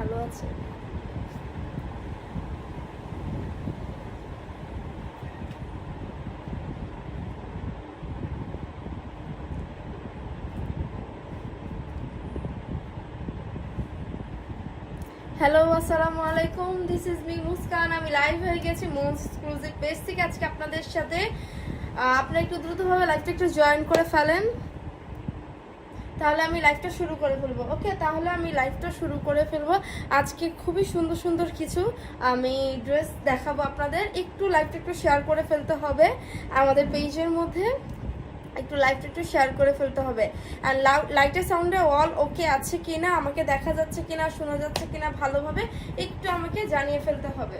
ভালো আছে? হ্যালো আসসালামু আলাইকুম। This is me Muskan. আমি লাইভ হয়ে গেছি মোন্স এক্সক্লুসিভ পেজ থেকে। আজকে আপনাদের সাথে আপনারা একটু দ্রুতভাবে লাইভটা একটু জয়েন করে ফেলেন। তাহলে আমি লাইভটা শুরু করে ফেলব। ওকে তাহলে আমি লাইভটা শুরু করে ফেলব। আজকে খুবই সুন্দর সুন্দর কিছু আমি ড্রেস দেখাবো আপনাদের। একটু লাইভটা একটু শেয়ার করে ফেলতে হবে। আমাদের পেজের মধ্যে একটু লাইভটা একটু শেয়ার করে ফেলতে হবে। আর লাইটের সাউন্ডে অল ওকে আছে কিনা, আমাকে দেখা যাচ্ছে কিনা, শোনা যাচ্ছে কিনা ভালোভাবে একটু আমাকে জানিয়ে ফেলতে হবে।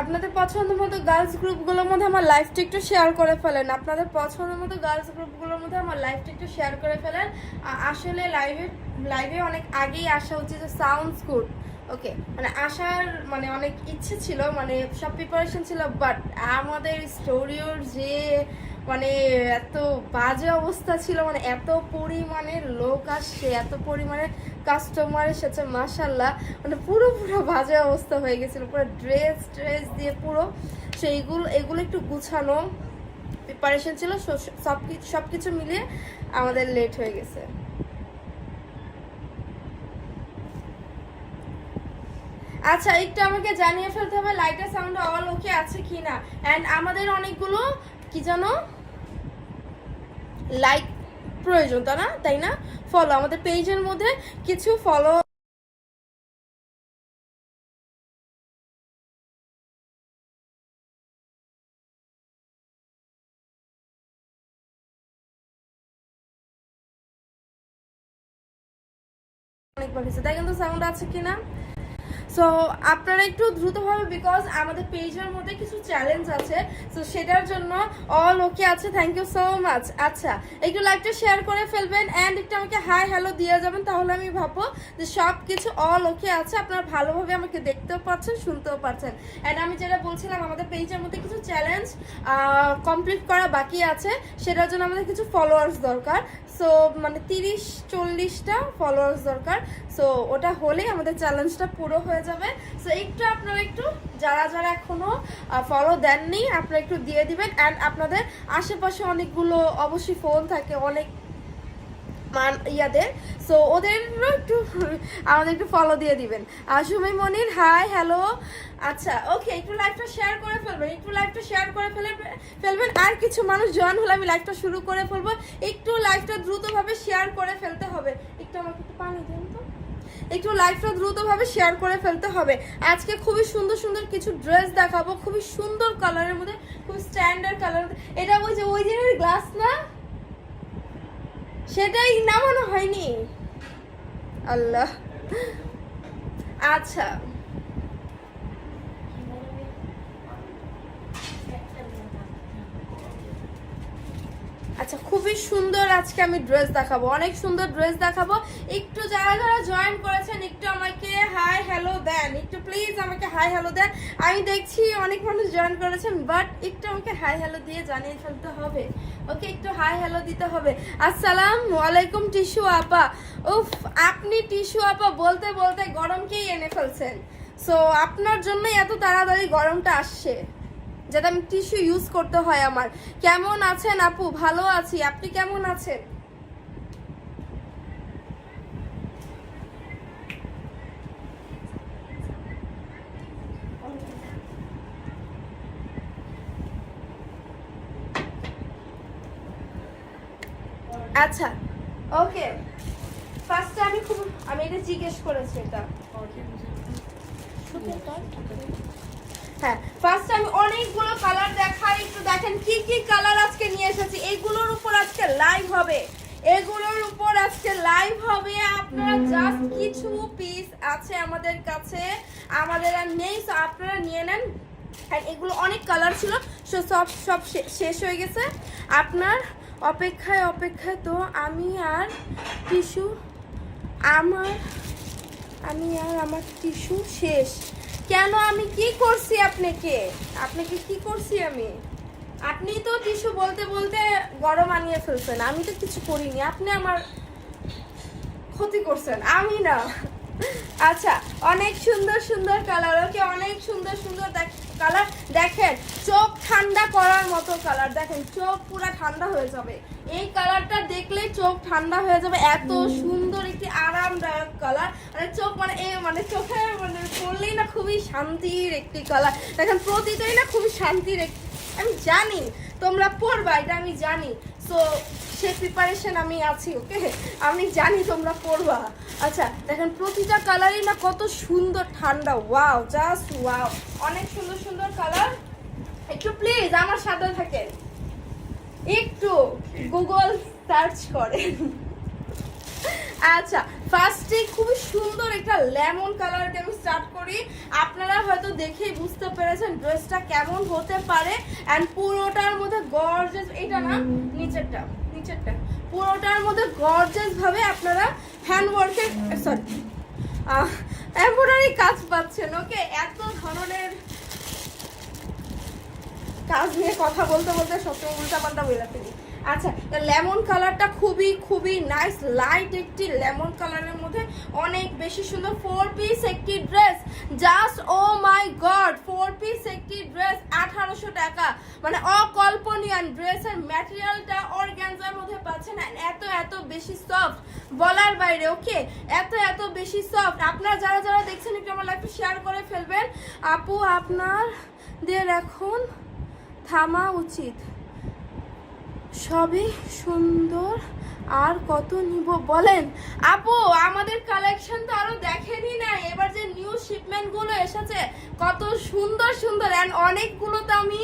আপনাদের পছন্দ মতো গার্লস গ্রুপগুলোর মধ্যে আমার লাইফটা একটু শেয়ার করে ফেলেন। আপনাদের পছন্দ মতো গার্লস গ্রুপগুলোর মধ্যে আমার লাইফটা একটু শেয়ার করে ফেলেন। আসলে লাইভে লাইভে অনেক আগেই আসা উচিত যে সাউন্ডস গুড ওকে মানে আসার মানে অনেক ইচ্ছে ছিল মানে সব প্রিপারেশন ছিল বাট আমাদের স্টোরিওর যে মানে এত বাজে অবস্থা ছিল মানে এত পরিমাণে লোক আসছে, এত পরিমাণে কাস্টমার এসেছে মাসাল্লাহ মানে পুরো পুরো বাজে অবস্থা হয়ে গেছিল। পুরো ড্রেস ট্রেস দিয়ে পুরো। সেইগুলো এগুলো একটু গুছানো। প্রিপারেশন ছিল সব- সব কিছু মিলিয়ে আমাদের লেট হয়ে গেছে। আচ্ছা একটু আমাকে জানিয়ে ফেলতে হবে লাইটের সাউন্ড অল ওকে আছে কিনা? অ্যান্ড আমাদের অনেকগুলো, কি জানো? লাইট প্রয়োজন, তাই না? তাই না? ফলো আমাদের পেজের মধ্যে কিছু ফলো অনেকবার হয়েছে। তাই কিন্তু সাউন্ড আছে কিনা? সো আপনারা একটু দ্রুতভাবে বিকজ আমাদের পেজের মধ্যে কিছু চ্যালেঞ্জ আছে সো সেটার জন্য অল ওকে আছে থ্যাংক ইউ সো মাচ আচ্ছা একটু লাইভটা শেয়ার করে ফেলবেন অ্যান্ড একটু আমাকে হাই হ্যালো দিয়ে যাবেন, তাহলে আমি ভাববো যে সব কিছু অল ওকে আছে, আপনারা ভালোভাবে আমাকে দেখতেও পাচ্ছেন, শুনতেও পাচ্ছেন। অ্যান্ড আমি যেটা বলছিলাম, আমাদের পেজের মধ্যে কিছু চ্যালেঞ্জ কমপ্লিট করা বাকি আছে, সেটার জন্য আমাদের কিছু ফলোয়ার্স দরকার। সো মানে তিরিশ, চল্লিশটা ফলোয়ার্স দরকার। সো ওটা হলেই আমাদের চ্যালেঞ্জটা পুরো হয়ে যাবে। সো একটু আপনারা একটু, যারা যারা এখনও ফলো দেননি, আপনারা একটু দিয়ে দিবেন। অ্যান্ড আপনাদের আশেপাশে অনেকগুলো অবশ্যই ফোন থাকে, অনেক মান ইয়াদের। সো ওদেরও একটু, আমাদের একটু ফলো দিয়ে দিবেন। সুমি মনির হাই হ্যালো আচ্ছা ওকে একটু লাইভটা শেয়ার করে ফেলবেন, একটু লাইভটা শেয়ার করে ফেলে, ফেলবেন। আর কিছু মানুষ জয়েন হলে আমি লাইভটা শুরু করে ফেলব। একটু লাইভটা দ্রুতভাবে শেয়ার করে ফেলতে হবে। একটু আমাকে একটু পানি তো একটু লাইভটা দ্রুতভাবে শেয়ার করে ফেলতে হবে। আজকে খুবই সুন্দর সুন্দর কিছু ড্রেস দেখাবো। খুবই সুন্দর কালারের মধ্যে খুব স্ট্যান্ডার্ড কালার এটা বলছে ওই দিনের গ্লাস না? সেটাই নামানো হয়নি। আল্লাহ। আচ্ছা। আচ্ছা খুবই সুন্দর আজকে আমি ড্রেস দেখাবো। অনেক সুন্দর ড্রেস দেখাবো। একটু যারা যারা জয়েন করেছেন, একটু আমাকে হাই হ্যালো দেন। একটু প্লিজ আমাকে হাই হ্যালো দেন। আমি দেখছি অনেক মানুষ জয়েন করেছেন বাট একটু আমাকে হাই হ্যালো দিয়ে জানিয়ে ফেলতে হবে। ওকে একটু হাই হ্যালো দিতে হবে। আসসালাম ওয়ালাইকুম টিস্যু আপা। উফ, আপনি টিস্যু আপা বলতে বলতে গরমকেই এনে ফেলছেন। সো আপনার জন্যই এত তাড়াতাড়ি গরমটা আসছে। যাতে আমি টিস্যু ইউজ করতে হয় আমার। কেমন আছেন আপু? ভালো আছি। আপনি কেমন আছেন? আচ্ছা ওকে ফার্স্টে আমি খুব আমি এটা জিজ্ঞেস করেছি এটা। হ্যাঁ ফার্স্ট আমি অনেকগুলো কালার দেখাই, একটু দেখেন কি কি কালার আজকে নিয়ে এসেছি। এইগুলোর উপর আজকে লাইভ হবে। এগুলোর উপর আজকে লাইভ হবে। আপনারা জাস্ট কিছু পিস আছে আমাদের কাছে। আমাদের আর নেই, so আপনারা নিয়ে নেন। আর এগুলো অনেক কালার ছিল, so সব সব শেষ হয়ে গেছে। আপনার অপেক্ষায় অপেক্ষায় তো আমি আর টিস্যু, আমার, আমি আর আমার টিস্যু শেষ। কেন আমি কি করছি আপনাকে? আপনাকে কি করছি আমি? আপনি তো কিছু বলতে বলতে গরম আনিয়ে ফেলছেন। আমি তো কিছু করিনি। আপনি আমার ক্ষতি করছেন। আমি না। আচ্ছা অনেক সুন্দর সুন্দর কালার ওকে অনেক সুন্দর সুন্দর কালার দেখেন চোখ ঠান্ডা করার মতো কালার দেখেন চোখ পুরো ঠান্ডা হয়ে যাবে। এই কালারটা দেখলেই চোখ ঠান্ডা হয়ে যাবে এত সুন্দর একটি আরামদায়ক কালার মানে চোখ মানে এ মানে চোখে মানে পড়লেই না খুবই শান্তির একটি কালার দেখেন প্রতিটাই না খুবই শান্তির একটি আমি জানি তোমরা পড়বা এটা আমি জানি। সো সে প্রিপারেশন আমি আছি ওকে আমি জানি তোমরা পড়বা। আচ্ছা দেখেন প্রতিটা কালারই না কত সুন্দর ঠান্ডা। ওয়াও জাস্ট ওয়াও অনেক সুন্দর সুন্দর কালার একটু প্লিজ আমার সাথে থাকেন। একটু গুগল সার্চ করেন। আচ্ছা ফার্স্টে খুবই সুন্দর একটা লেমন কালার দিয়ে আমি স্টার্ট করি। আপনারা হয়তো দেখেই বুঝতে পেরেছেন ড্রেসটা কেমন হতে পারে। অ্যান্ড পুরোটার মধ্যে গর্জেস এটা না নিচেরটা নিচেরটা। পুরোটার মধ্যে গর্জেস ভাবে আপনারা হ্যান্ড ওয়ার্কের সরি এমব্রয়ডারি কাজ পাচ্ছেন ওকে এত ধরনের কাজ নিয়ে কথা বলতে বলতে সবসময় উল্টা পাল্টা বলে ফেলি আচ্ছা লেমন কালারটা খুবই খুবই নাইস লাইট একটি লেমন কালারের মধ্যে অনেক বেশি সুন্দর ফোর পিস একটি dress just oh my god four piece একটি ড্রেস আঠারোশো টাকা। মানে অকল্পনীয় ড্রেসের ম্যাটেরিয়ালটা অর্গ্যানজার মধ্যে পাচ্ছেন এত এত বেশি সফট বলার বাইরে ওকে এত এত বেশি সফট আপনারা যারা যারা দেখছেন একটু আমার লাইফে শেয়ার করে ফেলবেন। আপু আপনাদের এখন থামা উচিত। সবই সুন্দর। আর কত নিব বলেন? আপু, আমাদের কালেকশন তো আরও দেখেনি না এবার যে নিউ শিপমেন্টগুলো এসেছে, কত সুন্দর সুন্দর। এন্ড অনেকগুলো তো আমি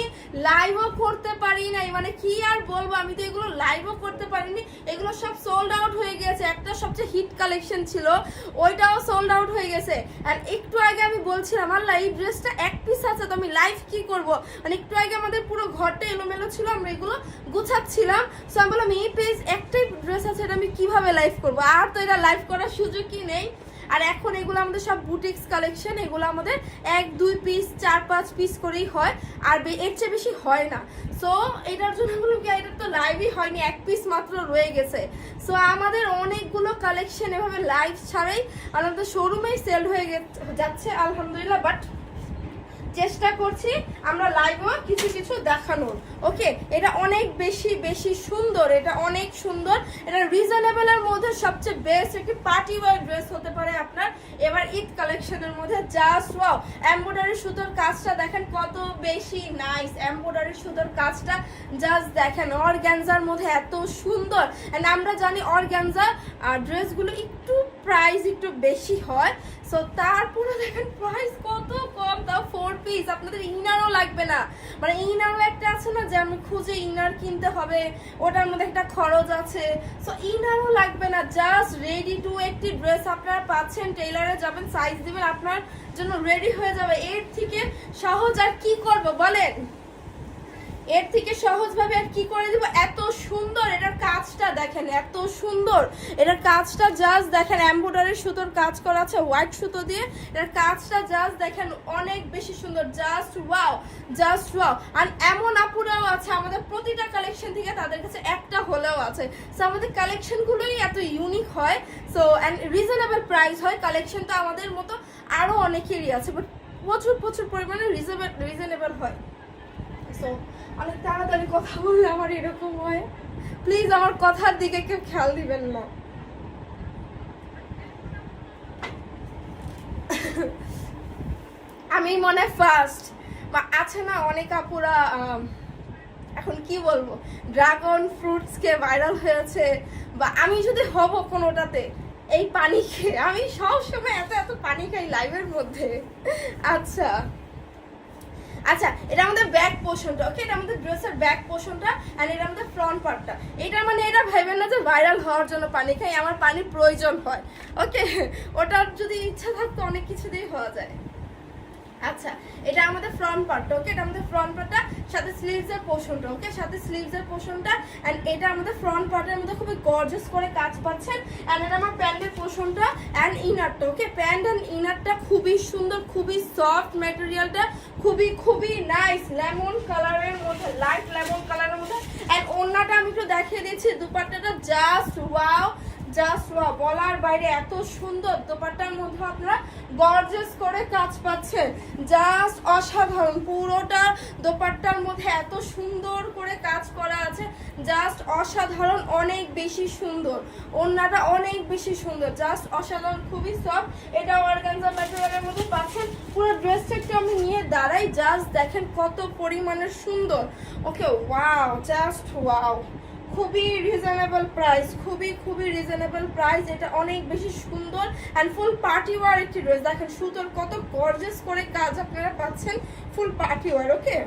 লাইভও করতে পারি নাই। মানে কি আর বলব, আমি তো এগুলো লাইভও করতে পারিনি। এগুলো সব সোল্ড আউট হয়ে গেছে। একটা সবচেয়ে হিট কালেকশন ছিল, ওইটাও সোল্ড আউট হয়ে গেছে। আর একটু আগে আমি বলছিলাম, আল্লাহ, এই ড্রেসটা এক পিস আছে, তো আমি লাইভ কি করব? মানে একটু আগে আমাদের পুরো ঘরটা এলোমেলো ছিল, আমরা এগুলো গুছাচ্ছিলাম। সো আমি বললাম, এই পেজ একটাই ড্রেস আছে, এটা আমি কীভাবে লাইভ করব? আর তো এটা লাইভ করার সুযোগই নেই। আর এখন এগুলো আমাদের সব বুটিক্স কালেকশন এগুলো আমাদের এক, দুই পিস চার, পাঁচ পিস করেই হয়। আর এর চেয়ে বেশি হয় না। সো এটার জন্য বললাম কি এটা তো লাইভই হয়নি, এক পিস মাত্র রয়ে গেছে। সো আমাদের অনেকগুলো কালেকশন এভাবে লাইভ ছাড়াই আমাদের শোরুমেই সেল হয়ে যাচ্ছে, আলহামদুলিল্লাহ বাট চেষ্টা করছি আমরা লাইভও কিছু কিছু দেখানোর। ওকে এটা অনেক বেশি বেশি সুন্দর, এটা অনেক সুন্দর। এটা রিজনেবলের মধ্যে সবচেয়ে বেস্ট একটি পার্টি ওয়ার ড্রেস হতে পারে আপনার। এবার ঈদ কালেকশনের মধ্যে জাস্ট ওয়াও এমব্রয়ডারি সুতোর কাজটা দেখেন কত বেশি নাইস এমব্রয়ডারি সুতোর কাজটা জাস্ট দেখেন অর্গ্যানজার মধ্যে এত সুন্দর। এন্ড আমরা জানি অর্গ্যানজা ড্রেসগুলো একটু প্রাইস একটু বেশি হয়। সো তারপরে দেখেন প্রাইস কত কম, তাও ফোর পিস আপনাদের ইনারও লাগবে না। মানে ইনারও একটা আছে না যে আমি খুঁজে ইনার কিনতে হবে, ওটার মধ্যে একটা খরচ আছে। সো ইনারও লাগবে না জাস্ট রেডি টু একটি ড্রেস আপনারা পাচ্ছেন টেইলারে যাবেন সাইজ দিবেন, আপনার জন্য রেডি হয়ে যাবে। এর থেকে সহজ আর কি করব, বলেন? এর থেকে সহজভাবে আর কি করে দিব? এত সুন্দর এটার কাজটা দেখেন, এত সুন্দর। এটার কাজটা জাস্ট দেখেন এমব্রয়ডারি সুতোর কাজ করা আছে হোয়াইট সুতো দিয়ে। এটার কাজটা জাস্ট দেখেন, অনেক বেশি সুন্দর। জাস্ট ওয়াও জাস্ট ওয়াও আর এমন আপুরাও আছে, আমাদের প্রতিটা কালেকশন থেকে তাদের কাছে একটা হলেও আছে। সো আমাদের কালেকশনগুলোই এত ইউনিক হয়। সো অ্যান্ড রিজনেবল প্রাইস হয়। কালেকশন তো আমাদের মতো আরও অনেকেরই আছে বাট প্রচুর প্রচুর পরিমাণে রিজনেবল হয়। সো অনেক তাড়াতাড়ি কথা বললে আমার এরকম হয়। প্লিজ আমার কথার দিকে কেউ খেয়াল দিবেন না। আমি মনে ফার্স্ট আছে না অনেক আপুরা এখন কি বলব ড্রাগন ফ্রুটসকে ভাইরাল হয়েছে, বা আমি যদি হব কোনোটাতে, এই পানি খেয়ে, আমি সব সময় এত এত পানি খাই লাইভের মধ্যে। আচ্ছা। আচ্ছা এটা আমাদের ব্যাক পোর্শনটা ওকে এটা আমাদের ড্রেসের ব্যাক পোর্শনটা এন্ড এটা আমাদের ফ্রন্ট পার্টটা এটা মানে এটা ভাইবেন না যে ভাইরাল হওয়ার জন্য পানি খাই আমার পানির প্রয়োজন হয় ওকে ওটার যদি ইচ্ছা থাকতো অনেক কিছু দিয়ে হওয়া যায়। আচ্ছা এটা আমাদের ফ্রন্ট পার্টটা ওকে এটা আমাদের ফ্রন্ট পার্টটা সাথে স্লিভস এর পোর্শনটা ওকে সাথে স্লিভস এর পোর্শনটা এন্ড এটা আমাদের ফ্রন্ট পার্টের মধ্যে খুবই গর্জিয়াস করে কাজ পাচ্ছেন এন্ড এটা আমার প্যান্টের পোর্শনটা এন্ড ইনারটা ওকে প্যান্ট এন্ড ইনারটা খুবই সুন্দর, খুবই সফট ম্যাটেরিয়ালটা খুবই খুবই নাইস লেমন কালারের মধ্যে লাইট লেমন কালারের মধ্যে এন্ড ওন্নাটা আমি একটু দেখিয়ে দিচ্ছি, দুপাট্টাটা জাস্ট ওয়াও জাস্ট ওয়াও বলার বাইরে এত সুন্দর দোপাট্টার মধ্যে আপনারা গর্জিয়াস করে কাজ পাচ্ছেন। জাস্ট অসাধারণ, পুরোটা দোপাট্টার মধ্যে এত সুন্দর করে কাজ করা আছে। জাস্ট অসাধারণ, অনেক বেশি সুন্দর। ওড়নাটা অনেক বেশি সুন্দর। জাস্ট অসাধারণ, খুবই সফট এটা অর্গানজা ম্যাটেরিয়ালের মধ্যে পাচ্ছেন। পুরো ড্রেসটা একটু আমি নিয়ে দাঁড়াই। জাস্ট দেখেন কত পরিমাণের সুন্দর। ওকে ওয়াও জাস্ট ওয়াও খুবই রিজনেবল প্রাইস খুবই খুবই রিজনেবল প্রাইস এটা অনেক বেশি সুন্দর অ্যান্ড ফুল পার্টি ওয়ার একটি ড্রেস দেখেন সুতোর কত গর্জেস করে কাজ আপনারা পাচ্ছেন full party wear okay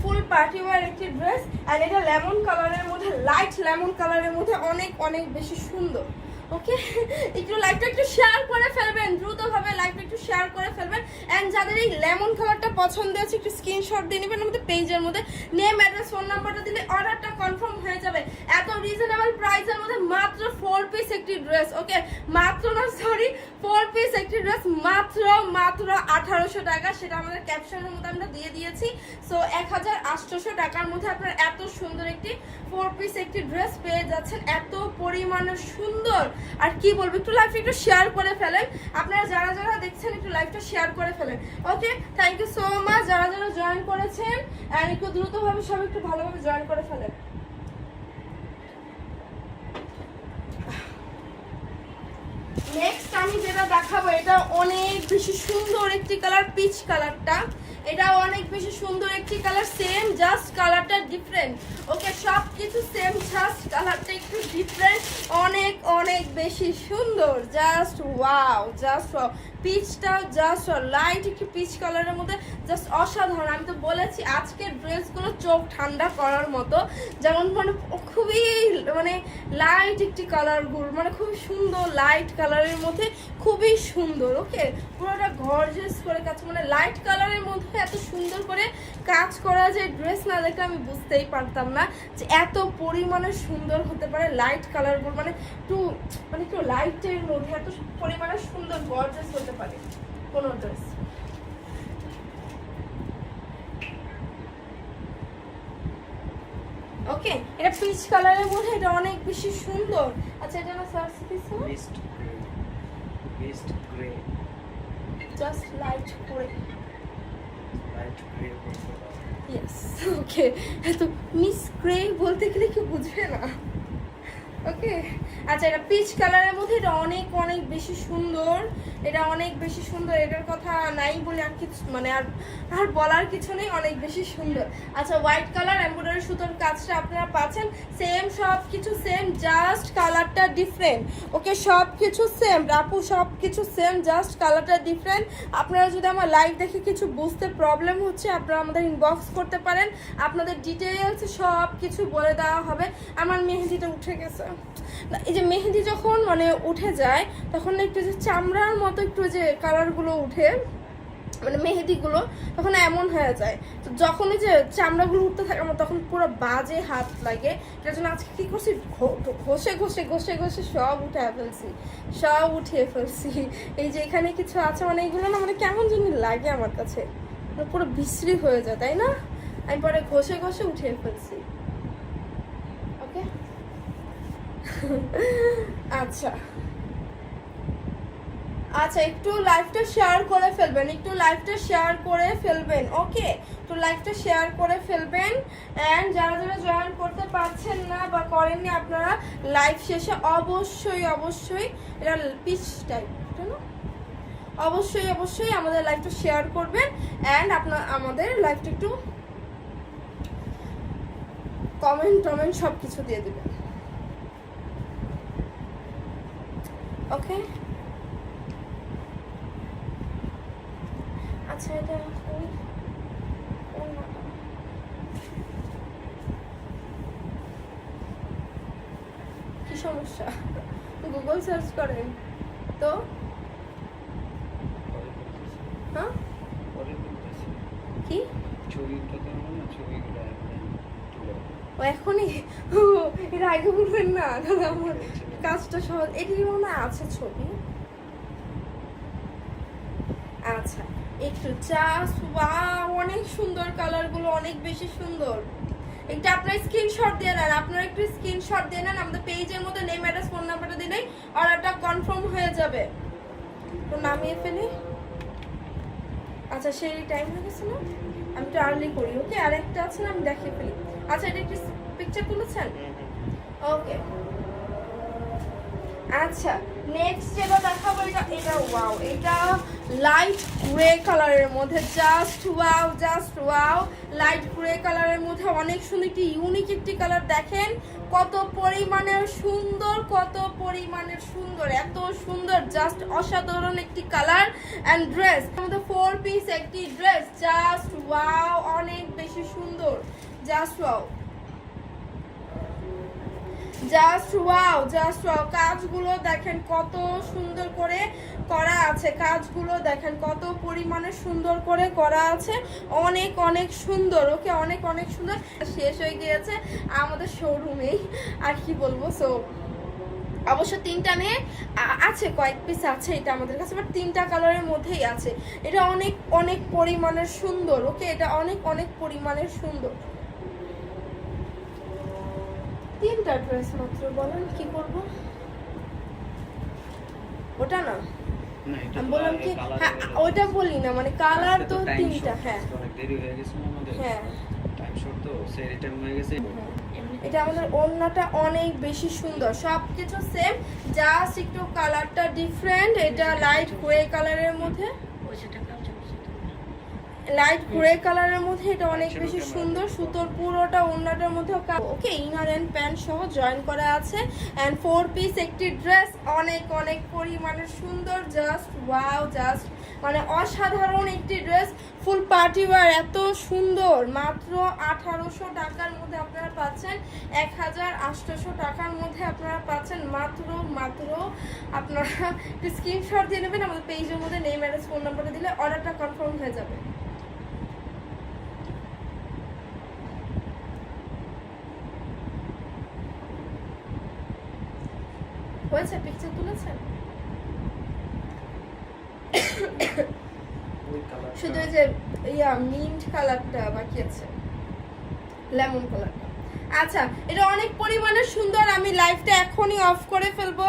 full party wear একটি ড্রেস অ্যান্ড এটা লেমন কালারের মধ্যে লাইট লেমন কালারের মধ্যে অনেক অনেক বেশি সুন্দর। ওকে একটু লাইভটা একটু শেয়ার করে ফেলবেন, দ্রুতভাবে লাইভটা একটু শেয়ার করে ফেলবেন। অ্যান্ড যাদের এই লেমন কালারটা পছন্দ আছে, একটু স্ক্রিনশট দিয়ে নেবেন আমাদের পেজের মধ্যে। নেম অ্যাড্রেস ফোন নাম্বারটা দিলে অর্ডারটা কনফার্ম হয়ে যাবে। এত রিজনেবল প্রাইসের মধ্যে মাত্র ফোর পিস একটি ড্রেস ওকে মাত্র না সরি ফোর পিস একটি ড্রেস মাত্র মাত্র আঠারোশো টাকা। সেটা আমাদের ক্যাপশনের মধ্যে আমরা দিয়ে দিয়েছি। সো এক হাজার আটশোশো টাকার মধ্যে আপনার এত সুন্দর একটি ফোর পিস একটি ড্রেস পেয়ে যাচ্ছেন। এত পরিমাণে সুন্দর আর কি বলব, একটু লাইফ একটু শেয়ার করে ফেলেন। আপনারা যারা যারা দেখছেন, একটু লাইফটা শেয়ার করে ফেলেন। Okay thank you so much যারা যারা জয়েন করেছেন একটু দ্রুতভাবে সব একটু ভালোভাবে জয়েন করে ফেলেন। নেক্সট আমি যেটা দেখাবো, এটা অনেক বেশি সুন্দর একটি কালার পিচ কালারটা এটা অনেক বেশি সুন্দর একটি কালার সেম জাস্ট কালারটা ডিফারেন্ট ওকে সব কিছু সেম জাস্ট কালারটা একটু ডিফারেন্ট বেশি সুন্দর জাস্ট ওয়াও জাস্ট ওয়াও পিচটা জাস্ট লাইট একটি পিচ কালারের মধ্যে জাস্ট অসাধারণ। আমি তো বলেছি, আজকের ড্রেসগুলো চোখ ঠান্ডা করার মতো। যেমন মানে খুবই মানে লাইট একটি কালারগুলো মানে খুবই সুন্দর লাইট কালারের মধ্যে, খুবই সুন্দর ওকে পুরোটা গর্জিয়াস করে কাজ মানে লাইট কালারের মধ্যে এত সুন্দর করে কাজ করা যে ড্রেস না দেখলে আমি বুঝতেই পারতাম না যে এত পরিমাণে সুন্দর হতে পারে লাইট কালারগুলো মানে একটু মানে একটু লাইটের মধ্যে এত পরিমাণে সুন্দর গর্জেস হতে পারে। কোনো ড্রেস ওকে এটা পিচ কালারের মধ্যে এটা অনেক বেশি সুন্দর। আচ্ছা এটা না search Mist grey. Mist grey. Just light করে ইয়েস ওকে মিস গ্রে বলতে গেলে কি বুঝবে না। ওকে আচ্ছা এটা পিচ কালারের মধ্যে এটা অনেক অনেক বেশি সুন্দর। এটা অনেক বেশি সুন্দর, এটার কথা নাই বলে আর কিছু মানে আর আর বলার কিছু নেই, অনেক বেশি সুন্দর। আচ্ছা হোয়াইট কালার এমব্রয়ডারি সুতোর কাজটা আপনারা পাচ্ছেন সেম সব কিছু সেম জাস্ট কালারটা ডিফারেন্ট ওকে সব কিছু সেম রাপু সব কিছু সেম জাস্ট কালারটা ডিফারেন্ট আপনারা যদি আমার লাইভ দেখে কিছু বুঝতে প্রবলেম হচ্ছে, আপনারা আমাদের ইনবক্স করতে পারেন। আপনাদের ডিটেলস সব কিছু বলে দেওয়া হবে। আমার মেহেদিটা উঠে গেছে। এই যে মেহেদি যখন মানে উঠে যায়, তখন একটু যে চামড়ার মতো একটু যে কালারগুলো উঠে মানে মেহেদিগুলো, তখন এমন হয়ে যায়। তো যখন এই যে চামড়াগুলো উঠতে থাকে, আমার তখন পুরো বাজে হাত লাগে। এটার জন্য আজকে কি করছি? ঘষে ঘষে ঘষে ঘষে সব উঠে ফেলছি। সব উঠিয়ে ফেলছি। এই যে এখানে কিছু আছে মানে এগুলো না মানে কেমন জানি লাগে আমার কাছে। মানে পুরো বিশ্রী হয়ে যায়, তাই না? আমি পরে ঘষে ঘষে উঠিয়ে ফেলছি ওকে আচ্ছা। আচ্ছা একটু লাইভটা শেয়ার করে ফেলবেন, একটু লাইভটা শেয়ার করে ফেলবেন ওকে তো লাইভটা শেয়ার করে ফেলবেন অ্যান্ড যারা যারা জয়েন করতে পারছেন না বা করেননি আপনারা লাইভ শেষে অবশ্যই অবশ্যই এটা পিচ টাইপ না? অবশ্যই অবশ্যই আমাদের লাইভটা শেয়ার করবেন অ্যান্ড আপনার আমাদের লাইভটা একটু কমেন্ট টমেন্ট সব কিছু দিয়ে দেবেন। ওকে আচ্ছা এটা ওই। কি সমস্যা? গুগল সার্চ করেন। তো? হ্যাঁ? তুলে ও এখনই? এর আগে বলবেন না। দাদা আমার কাজটা সহজ। এটি মনে আছে ছবি। আচ্ছা একটু জাস্ট বা অনেক সুন্দর কালারগুলো অনেক বেশি সুন্দর। একটা আপনার স্ক্রিনশট দিয়ে নেন। আপনারা একটু স্ক্রিনশট দিয়ে নেন। আমাদের পেজের মধ্যে নেম অ্যাড্রেস ফোন নাম্বারটা দিলেই অর্ডারটা কনফার্ম হয়ে যাবে। তো নামিয়ে ফেলি। আচ্ছা সেই টাইম হয়ে গেছে না? আমি একটু আর্লি করি ওকে আরেকটা আছে না আমি দেখিয়ে ফেলি। আচ্ছা এটা একটু পিকচার তুলেছেন? ওকে আচ্ছা নেক্সট যেটা দেখাবো এটা এটা ওয়াও এটা লাইট গ্রে কালারের মধ্যে just wow just wow light grey কালারের মধ্যে অনেক সুন্দর একটি ইউনিক একটি কালার দেখেন। কত পরিমাণের সুন্দর, কত পরিমাণের সুন্দর, এত সুন্দর জাস্ট অসাধারণ একটি কালার অ্যান্ড ড্রেস আমাদের ফোর পিস একটি ড্রেস জাস্ট ওয়াও অনেক বেশি সুন্দর just wow just wow just wow কাজগুলো দেখেন কত সুন্দর করে করা আছে। কাজগুলো দেখেন কত পরিমাণে সুন্দর করে করা আছে। অনেক অনেক সুন্দর ওকে অনেক অনেক সুন্দর। শেষ হয়ে গিয়েছে আমাদের শোরুমেই আর কি বলব? সো অবশ্য তিনটা নিয়ে আছে, কয়েক পিস আছে এটা আমাদের কাছে বাট তিনটা কালারের মধ্যেই আছে। এটা অনেক অনেক পরিমাণের সুন্দর ওকে এটা অনেক অনেক পরিমাণের সুন্দর। তিনটা ড্রেস মাত্র বলেন কি করব? ওটা না? আমি বললাম কি হ্যাঁ ওটা বলি না মানে কালার তো তিনটা হ্যাঁ। দেরি হয়ে এটা আমাদের ওড়নাটা অনেক বেশি সুন্দর সবকিছু সেম জাস্ট একটু কালারটা ডিফারেন্ট এটা লাইট গ্রে কালারের মধ্যে। লাইট গ্রে কালারের মধ্যে এটা অনেক বেশি সুন্দর। সুতোর পুরোটা ওড়নাটার মধ্যে ওকে ইনার এন্ড প্যান্ট সহ জয়েন করা আছে। এন্ড ফোর পিস একটি ড্রেস অনেক অনেক পরিমাণে সুন্দর। জাস্ট ওয়াও জাস্ট মানে অসাধারণ একটি ড্রেস ফুল পার্টি ওয়ার এত সুন্দর। মাত্র আঠারোশো টাকার মধ্যে আপনারা পাচ্ছেন। এক হাজার আটশোশো টাকার মধ্যে আপনারা পাচ্ছেন। মাত্র মাত্র আপনারা একটু স্ক্রিনশট দিয়ে নেবেন। আমাদের পেজের মধ্যে নেম অ্যাড্রেস ফোন নাম্বারটা দিলে অর্ডারটা কনফার্ম হয়ে যাবে। হয়েছে পিকচার তুলেছেন? শুধু ওই যে ইয়া মিন্ট কালারটা বাকি আছে। লেমন কালারটা আচ্ছা এটা অনেক পরিমাণে সুন্দর। আমি লাইভটা এখনই অফ করে ফেলব।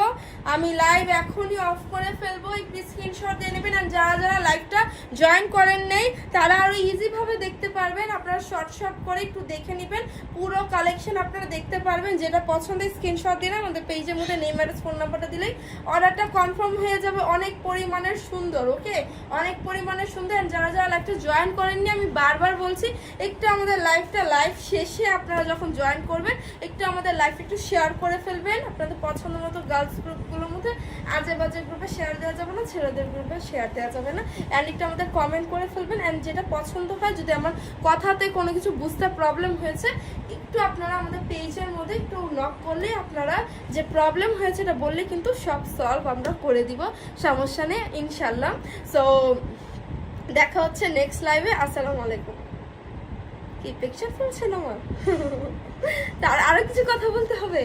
আমি লাইভ এখনই অফ করে ফেলব। একটু স্ক্রিনশট দিয়ে নেবেন। আর যারা যারা লাইভটা জয়েন করেন নেই, তারা আরও ইজিভাবে দেখতে পারবেন। আপনারা শর্ট শর্ট করে একটু দেখে নেবেন। পুরো কালেকশন আপনারা দেখতে পারবেন। যেটা পছন্দের স্ক্রিনশট দিলে আমাদের পেজের মধ্যে নেম ম্যারেজ ফোন নাম্বারটা দিলেই অর্ডারটা কনফার্ম হয়ে যাবে। অনেক পরিমাণের সুন্দর ওকে অনেক পরিমাণের সুন্দর। যারা যারা লাইভটা জয়েন করেননি, আমি বারবার বলছি, একটু আমাদের লাইভটা লাইভ শেষে আপনারা যখন জয়েন করবেন, একটু আমাদের লাইফ একটু শেয়ার করে ফেলবেন, আপনাদের পছন্দ মতো গার্লস গ্রুপগুলোর মধ্যে আজে বাজে গ্রুপে শেয়ার দেওয়া যাবে না, ছেলেদের গ্রুপে শেয়ার দেওয়া যাবে না। অ্যান্ড একটু আমাদের কমেন্ট করে ফেলবেন অ্যান্ড যেটা পছন্দ হয়, যদি আমার কথাতে কোনো কিছু বুঝতে প্রবলেম হয়েছে, একটু আপনারা আমাদের পেজের মধ্যে একটু নক করলে আপনারা যে প্রবলেম হয়েছে, এটা বললে কিন্তু সব সলভ আমরা করে দিব, সমস্যা নেই ইনশাল্লাহ সো দেখা হচ্ছে নেক্সট লাইভে আসসালামু আলাইকুম। কি পিকচার তুলছেন আমার তার আরও কিছু কথা বলতে হবে।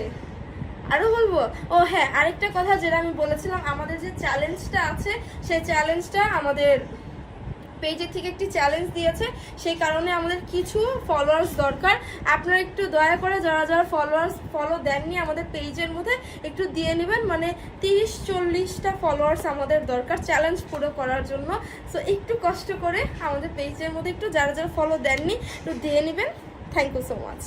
আরও বলব? ও হ্যাঁ আরেকটা কথা যেটা আমি বলেছিলাম, আমাদের যে চ্যালেঞ্জটা আছে, সেই চ্যালেঞ্জটা আমাদের পেজের থেকে একটি চ্যালেঞ্জ দিয়েছে, সেই কারণে আমাদের কিছু ফলোয়ার্স দরকার। আপনারা একটু দয়া করে যারা যারা ফলোয়ার্স ফলো দেননি আমাদের পেজের মধ্যে, একটু দিয়ে নেবেন। মানে তিরিশ, চল্লিশটা ফলোয়ার্স আমাদের দরকার চ্যালেঞ্জ পুরো করার জন্য। সো একটু কষ্ট করে আমাদের পেজের মধ্যে একটু যারা যারা ফলো দেননি, একটু দিয়ে নেবেন। Thank you so much